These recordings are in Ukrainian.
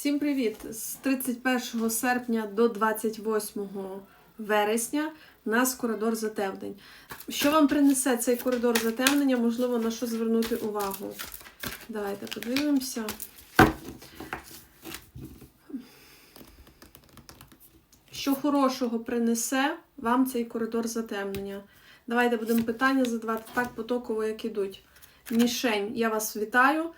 Всім привіт! З 31 серпня до 28 вересня у нас коридор затемнень. Що вам принесе цей коридор затемнення? Можливо, на що звернути увагу? Давайте подивимося. Що хорошого принесе вам цей коридор затемнення? Давайте будемо питання задавати так потоково, як ідуть. Мішень, я вас вітаю.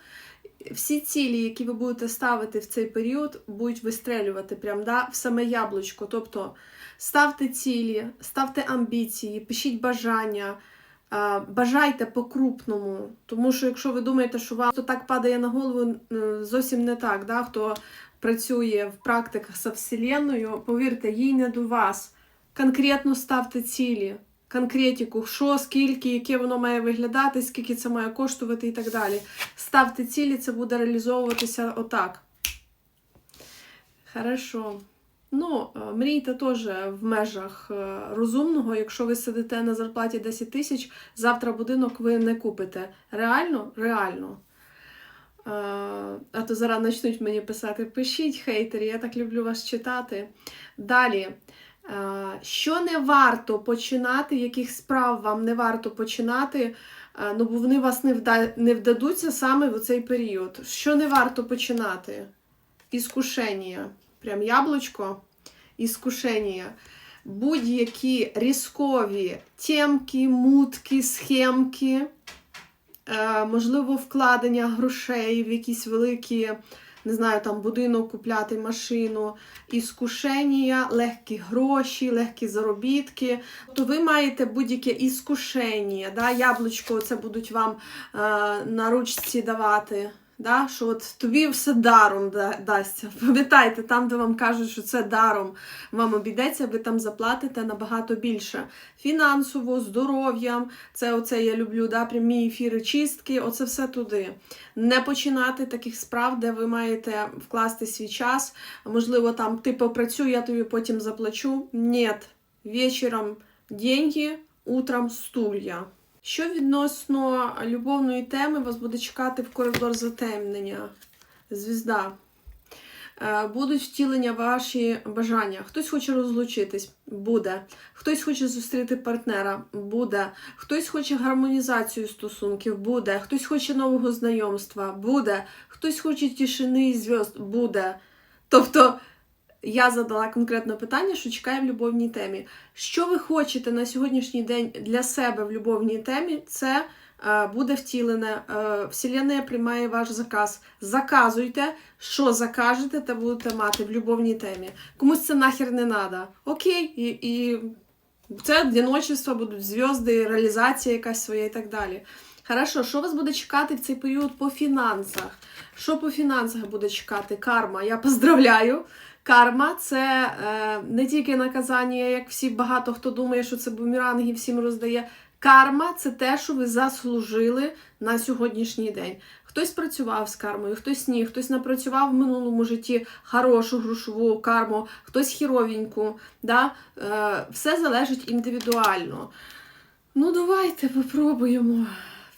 Всі цілі, які ви будете ставити в цей період, будуть вистрелювати прям да, в саме яблучко. Тобто ставте цілі, ставте амбіції, пишіть бажання, бажайте по-крупному. Тому що якщо ви думаєте, що вам то так падає на голову, зовсім не так. Да? Хто працює в практиках з Вселенною, повірте, їй не до вас. Конкретно ставте цілі конкретику, що, скільки, яке воно має виглядати, скільки це має коштувати і так далі. Ставте цілі, це буде реалізовуватися отак. Хорошо. Ну, е, мрійте теж в межах е, розумного. Якщо ви сидите на зарплаті 10 тисяч, завтра будинок ви не купите. Реально? Реально. Е, А то зараз почнуть мені писати: пишіть хейтери, я так люблю вас читати. Далі. Е, Що не варто починати, яких справ вам не варто починати, е, ну бо вони вас не, вда... не вдадуться саме в цей період. Що не варто починати? Іскушення. Прям яблучко. Іскушення. Будь-які різкові темки, мутки, схемки, е, можливо, вкладення грошей в якісь великі не знаю, там будинок купляти, машину, іскушення, легкі гроші, легкі заробітки. То ви маєте будь-яке іскушення, да? яблучко це будуть вам е, на ручці давати. Да? Що от тобі все даром да- дасться. Пам'ятайте, там, де вам кажуть, що це даром вам обійдеться, ви там заплатите набагато більше. Фінансово, здоров'ям, це оце я люблю, да? прямі ефіри чистки, оце все туди не починати таких справ, де ви маєте вкласти свій час. Можливо, там ти попрацюй, я тобі потім заплачу. Ні, вечором деньги, утром стулья. Що відносно любовної теми вас буде чекати в коридор затемнення? Звізда. Е, Будуть втілення ваші бажання. Хтось хоче розлучитись, буде. Хтось хоче зустріти партнера, буде. Хтось хоче гармонізацію стосунків, буде. Хтось хоче нового знайомства, буде. Хтось хоче тишини і зв'язд, буде. Тобто я задала конкретне питання, що чекає в любовній темі. Що ви хочете на сьогоднішній день для себе в любовній темі? Це е, буде втілене. Е, Вселенная приймає ваш заказ. Заказуйте, що закажете, те будете мати в любовній темі. Комусь це нахер не треба. Окей, і, і це одиночество, будуть зв'язки, реалізація якась своя і так далі. Хорошо, що вас буде чекати в цей період по фінансах? Що по фінансах буде чекати? Карма. Я поздравляю. Карма це е, не тільки наказання, як всі багато хто думає, що це бумеранг всім роздає. Карма це те, що ви заслужили на сьогоднішній день. Хтось працював з кармою, хтось ні, хтось напрацював в минулому житті хорошу грошову карму, хтось хіровеньку. Да? Е, все залежить індивідуально. Ну, давайте попробуємо.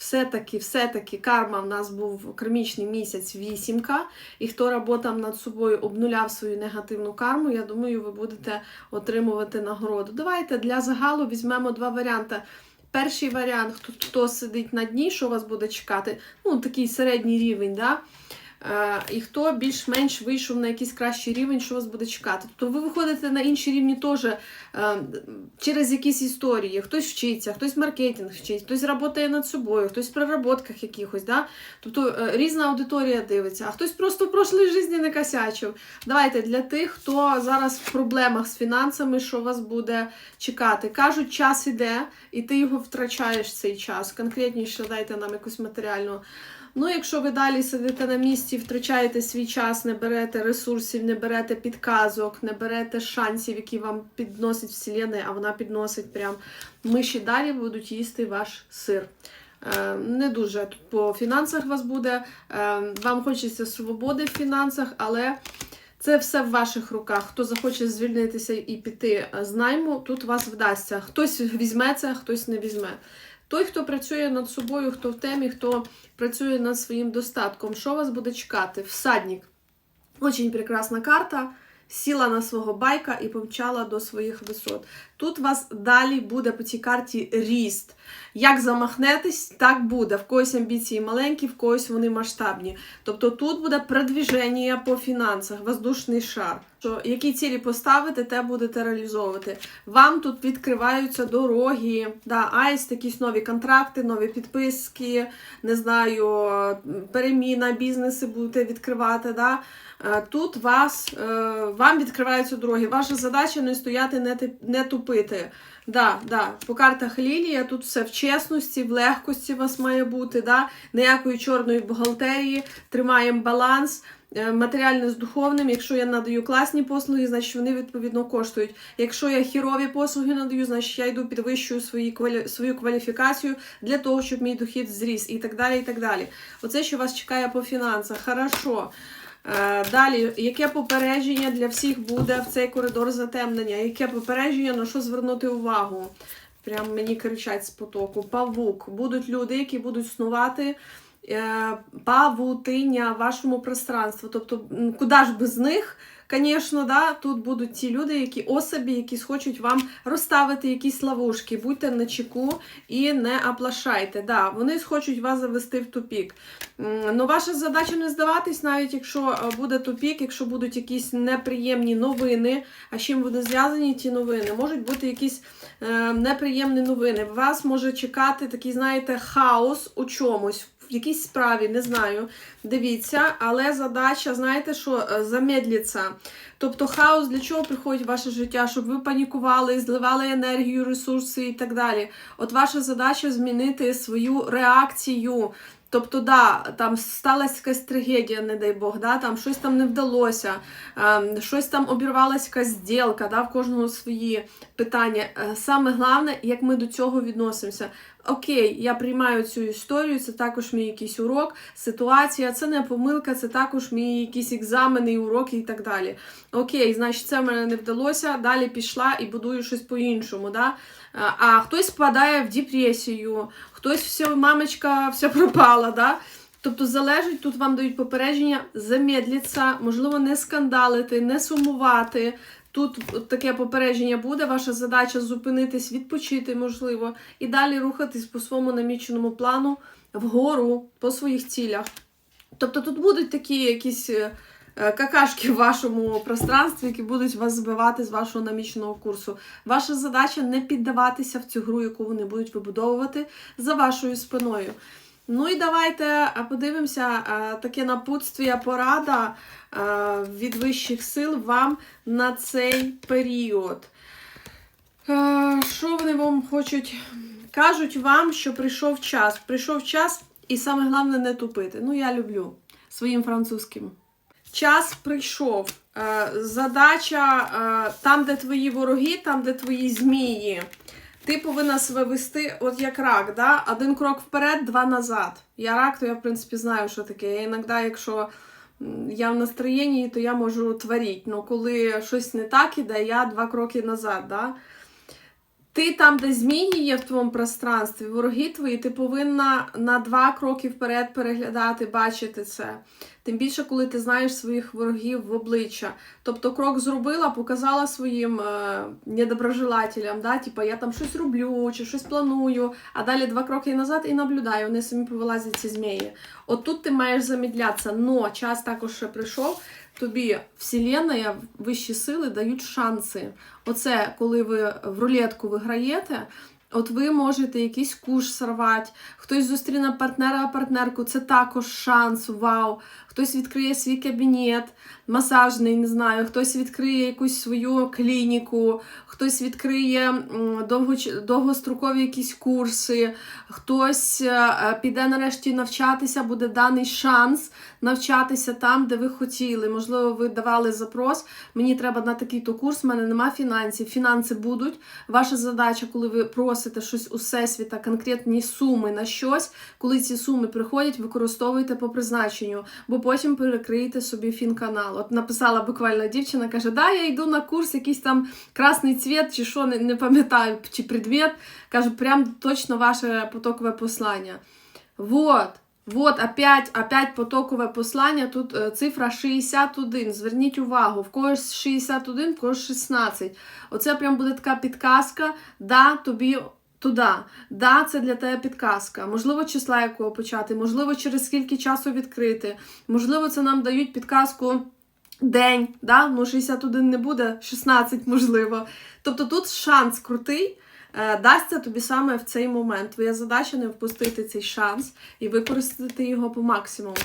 Все-таки, все-таки карма в нас був кармічний місяць вісімка, і хто работав над собою, обнуляв свою негативну карму, я думаю, ви будете отримувати нагороду. Давайте для загалу візьмемо два варіанти. Перший варіант, хто, хто сидить на дні, що вас буде чекати, ну, такий середній рівень, да? Е, і хто більш-менш вийшов на якийсь кращий рівень, що вас буде чекати. Тобто ви виходите на інші рівні теж е, через якісь історії. Хтось вчиться, хтось маркетинг вчить, хтось працює над собою, хтось в проработках якихось. Да? Тобто е, різна аудиторія дивиться, а хтось просто в прошлій житті не косячив. Давайте для тих, хто зараз в проблемах з фінансами, що вас буде чекати. Кажуть, час іде, і ти його втрачаєш цей час. Конкретніше дайте нам якусь матеріальну. Ну, якщо ви далі сидите на місці, втрачаєте свій час, не берете ресурсів, не берете підказок, не берете шансів, які вам підносить Вселенная, а вона підносить прям миші далі будуть їсти ваш сир. Е, Не дуже по фінансах вас буде. Е, Вам хочеться свободи в фінансах, але це все в ваших руках. Хто захоче звільнитися і піти з найму, тут вас вдасться. Хтось візьме це, хтось не візьме. Той, хто працює над собою, хто в темі, хто працює над своїм достатком, що вас буде чекати? Всадник. Очень прекрасна карта. Сіла на свого байка і помчала до своїх висот. Тут вас далі буде по цій карті ріст. Як замахнетесь, так буде. В когось амбіції маленькі, в когось вони масштабні. Тобто тут буде продвіження по фінансах, воздушний шар. Що які цілі поставите, те будете реалізовувати. Вам тут відкриваються дороги, да, аїст, якісь нові контракти, нові підписки, не знаю, переміна, бізнеси будете відкривати. Да. Е, Тут вас, е, вам відкриваються дороги. Ваша задача не стояти, не, не тупити. Да, да. По картах Лілія тут все в чесності, в легкості у вас має бути. Да? Ніякої чорної бухгалтерії, тримаємо баланс. Е, Матеріальне з духовним. Якщо я надаю класні послуги, значить вони відповідно коштують. Якщо я хірові послуги надаю, значить я йду підвищую свої квалі... свою кваліфікацію для того, щоб мій дохід зріс і так далі. і так далі. Оце, що вас чекає по фінансах. Хорошо. Е, Далі, яке попередження для всіх буде в цей коридор затемнення? Яке попередження, на що звернути увагу? Прям мені кричать з потоку. Павук. Будуть люди, які будуть снувати е, павутиння в вашому пространстві. Тобто, куди ж без них? Звісно, да, тут будуть ті люди, які особі, які схочуть вам розставити якісь ловушки. Будьте на чеку і не оплашайте. Да, вони схочуть вас завести в тупік. М, Ну, ваша задача не здаватись, навіть якщо е, буде тупік, якщо будуть якісь неприємні новини. А з чим вони зв'язані ті новини? Можуть бути якісь е, неприємні новини. Вас може чекати такий, знаєте, хаос у чомусь. В якійсь справі, не знаю, дивіться, але задача, знаєте, що е, замедлиться. Тобто хаос для чого приходить в ваше життя? Щоб ви панікували, зливали енергію, ресурси і так далі. От ваша задача змінити свою реакцію. Тобто, да, там сталася якась трагедія, не дай Бог, да, там щось там не вдалося, ем, щось там обірвалася якась зділка, да, в кожного свої питання. Е, Саме головне, як ми до цього відносимося. Окей, я приймаю цю історію, це також мій якийсь урок, ситуація, це не помилка, це також мій якісь екзамени, уроки і так далі. Окей, значить, це в мене не вдалося, далі пішла і будую щось по-іншому. Да? Е, А хтось впадає в депресію, хтось все, мамочка, все пропала. Да? Тобто залежить, тут вам дають попередження, замедліться, можливо, не скандалити, не сумувати. Тут таке попередження буде, ваша задача зупинитись, відпочити, можливо, і далі рухатись по своєму наміченому плану вгору по своїх цілях. Тобто тут будуть такі якісь е, какашки в вашому пространстві, які будуть вас збивати з вашого наміченого курсу. Ваша задача не піддаватися в цю гру, яку вони будуть вибудовувати за вашою спиною. Ну і давайте подивимося таке напутствие, порада від вищих сил вам на цей період. Що вони вам хочуть? Кажуть вам, що прийшов час. Прийшов час, і саме головне не тупити. Ну, я люблю своїм французьким. Час прийшов. Задача там, де твої вороги, там, де твої змії. Ти повинна себе вести, от як рак, да? один крок вперед, два назад. Я рак, то я, в принципі, знаю, що таке. Я іноді, якщо я в настроєнні, то я можу творити. Ну, коли щось не так іде, я два кроки назад. Да? Ти там, де змії є в твоєму пространстві, вороги твої, ти повинна на два кроки вперед переглядати, бачити це. Тим більше, коли ти знаєш своїх ворогів в обличчя. Тобто крок зробила, показала своїм е, недоброжелателям, да? типа я там щось роблю чи щось планую, а далі два кроки назад і наблюдаю, вони самі повилазять ці змії. От тут ти маєш замідлятися, но час також ще прийшов. Тобі Вселенная, вищі сили дають шанси. Оце коли ви в рулетку виграєте. От ви можете якийсь куш сорвати, хтось зустріне партнера, партнерку, це також шанс, вау. Хтось відкриє свій кабінет масажний, не знаю, хтось відкриє якусь свою клініку, хтось відкриє довгострокові якісь курси, хтось е, е, піде нарешті навчатися, буде даний шанс навчатися там, де ви хотіли. Можливо, ви давали запрос. Мені треба на такий-то курс, в мене нема фінансів. Фінанси будуть. Ваша задача, коли ви просите щось у всесвіта, конкретні суми на щось, коли ці суми приходять, використовуйте по призначенню, бо потім перекриєте собі фінканал. От написала буквально дівчина, каже: Да, я йду на курс, якийсь там красний цвіт, чи що, не, не пам'ятаю, чи предмет. Кажу, прям точно ваше потокове послання. Вот. Вот опять, опять потокове послання. Тут е, цифра 61. Зверніть увагу, в когось 61, в когось 16. Оце прям буде така підказка. Да, тобі туди. Да, це для тебе підказка. Можливо, числа якого почати, можливо, через скільки часу відкрити. Можливо, це нам дають підказку. День, да? ну 61 не буде, 16 можливо. Тобто тут шанс крутий, дасться тобі саме в цей момент. Твоя задача не впустити цей шанс і використати його по максимуму.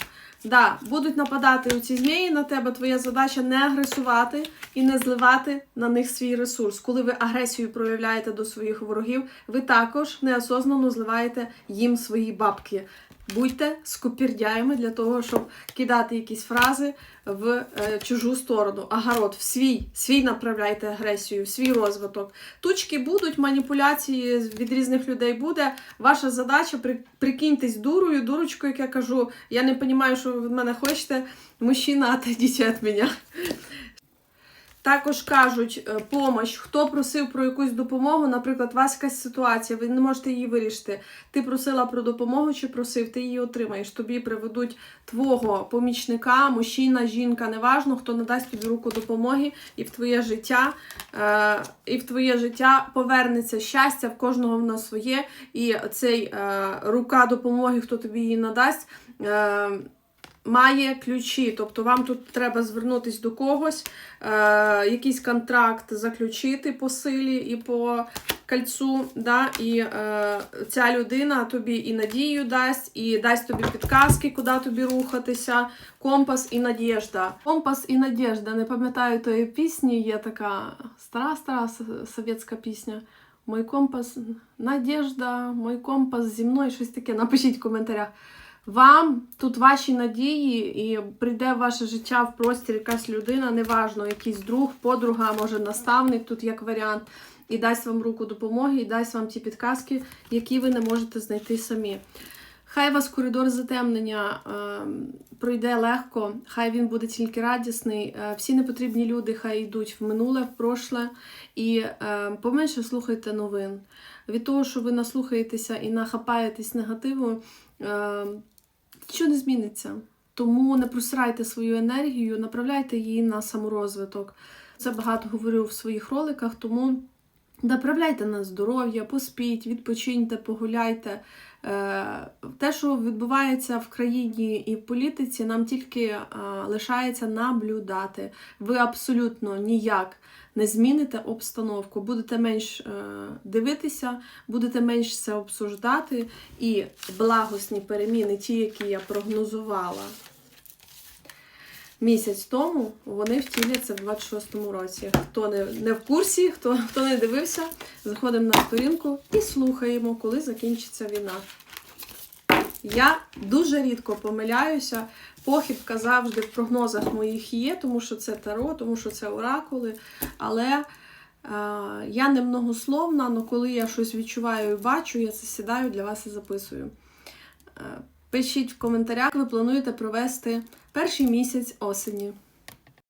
Да, будуть нападати у ці змії на тебе. Твоя задача не агресувати і не зливати на них свій ресурс. Коли ви агресію проявляєте до своїх ворогів, ви також неосознано зливаєте їм свої бабки. Будьте скупірдяями для того, щоб кидати якісь фрази в е, чужу сторону. Агарот, в свій, свій направляйте агресію, в свій розвиток. Тучки будуть, маніпуляції від різних людей буде. Ваша задача при, прикиньтесь дурою, дурочкою, як я кажу. Я не розумію, що ви від мене хочете. Мужчина, отойдіть від мене. Також кажуть е, помощь. Хто просив про якусь допомогу, наприклад, у вас якась ситуація, ви не можете її вирішити. Ти просила про допомогу чи просив, ти її отримаєш. Тобі приведуть твого помічника, мужчина, жінка, неважно, хто надасть тобі руку допомоги, і в твоє життя, е, і в твоє життя повернеться щастя, в кожного воно своє. І цей е, рука допомоги, хто тобі її надасть. Е, Має ключі, тобто вам тут треба звернутися до когось, е, якийсь контракт заключити по силі і по кольцу, да, і е, ця людина тобі і надію дасть, і дасть тобі підказки, куди тобі рухатися. Компас і надіжда. Компас і надіжда. Не пам'ятаю тої пісні, є така стара-стара совєтська пісня. Мой компас, надіжда, мой компас зі мною, щось таке. Напишіть в коментарях. Вам тут ваші надії, і прийде в ваше життя в простір якась людина, неважно, якийсь друг, подруга, може наставник тут як варіант, і дасть вам руку допомоги, і дасть вам ті підказки, які ви не можете знайти самі. Хай вас коридор затемнення е, пройде легко, хай він буде тільки радісний. Е, всі непотрібні люди хай йдуть в минуле, в прошле, і е, поменше слухайте новин. Від того, що ви наслухаєтеся і нахапаєтесь негативу, е, нічого не зміниться. Тому не просирайте свою енергію, направляйте її на саморозвиток. Це багато говорю в своїх роликах, тому направляйте на здоров'я, поспіть, відпочиньте, погуляйте. Е, Те, що відбувається в країні і в політиці, нам тільки е, лишається наблюдати. Ви абсолютно ніяк не зміните обстановку, будете менш е, дивитися, будете менш це обсуждати, і благосні переміни, ті, які я прогнозувала місяць тому, вони втіляться в 26-му році. Хто не, не в курсі, хто, хто не дивився, заходимо на сторінку і слухаємо, коли закінчиться війна. Я дуже рідко помиляюся. Похибка завжди в прогнозах моїх є, тому що це таро, тому що це оракули. Але е, я не многословна, але коли я щось відчуваю і бачу, я це сідаю для вас і записую. Е, пишіть в коментарях, як ви плануєте провести перший місяць осені.